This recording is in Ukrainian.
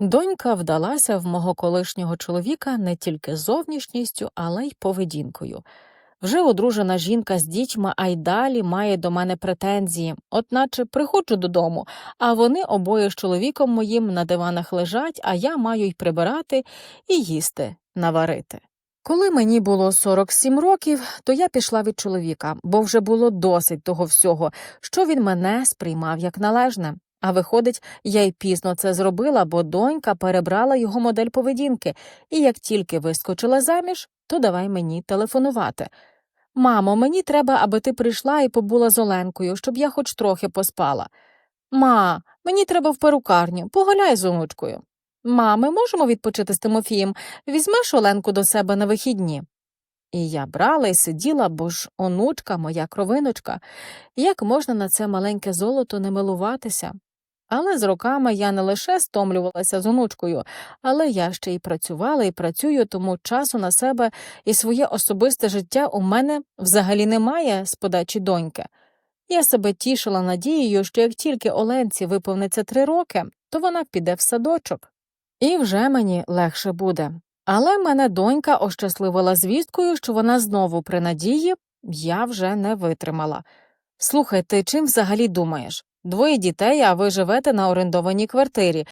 Донька вдалася в мого колишнього чоловіка не тільки зовнішністю, але й поведінкою. Вже одружена жінка з дітьми, а й далі має до мене претензії, от наче приходжу додому, а вони обоє з чоловіком моїм на диванах лежать, а я маю й прибирати і їсти, наварити. Коли мені було 47 років, то я пішла від чоловіка, бо вже було досить того всього, що він мене сприймав як належне. А виходить, я й пізно це зробила, бо донька перебрала його модель поведінки, і як тільки вискочила заміж, то давай мені телефонувати. Мамо, мені треба, аби ти прийшла і побула з Оленкою, щоб я хоч трохи поспала. Ма, мені треба в перукарню, погуляй з онучкою. Ма, ми можемо відпочити з Тимофієм, візьмеш Оленку до себе на вихідні. І я брала і сиділа, бо ж онучка, моя кровиночка, як можна на це маленьке золото не милуватися? Але з роками я не лише стомлювалася з онучкою, але я ще й працювала і працюю, тому часу на себе і своє особисте життя у мене взагалі немає з подачі доньки. Я себе тішила надією, що як тільки Оленці виповниться три роки, то вона піде в садочок. І вже мені легше буде. Але мене донька ощасливила звісткою, що вона знову при надії, я вже не витримала. Слухай, ти чим взагалі думаєш? Двоє дітей, а ви живете на орендованій квартирі,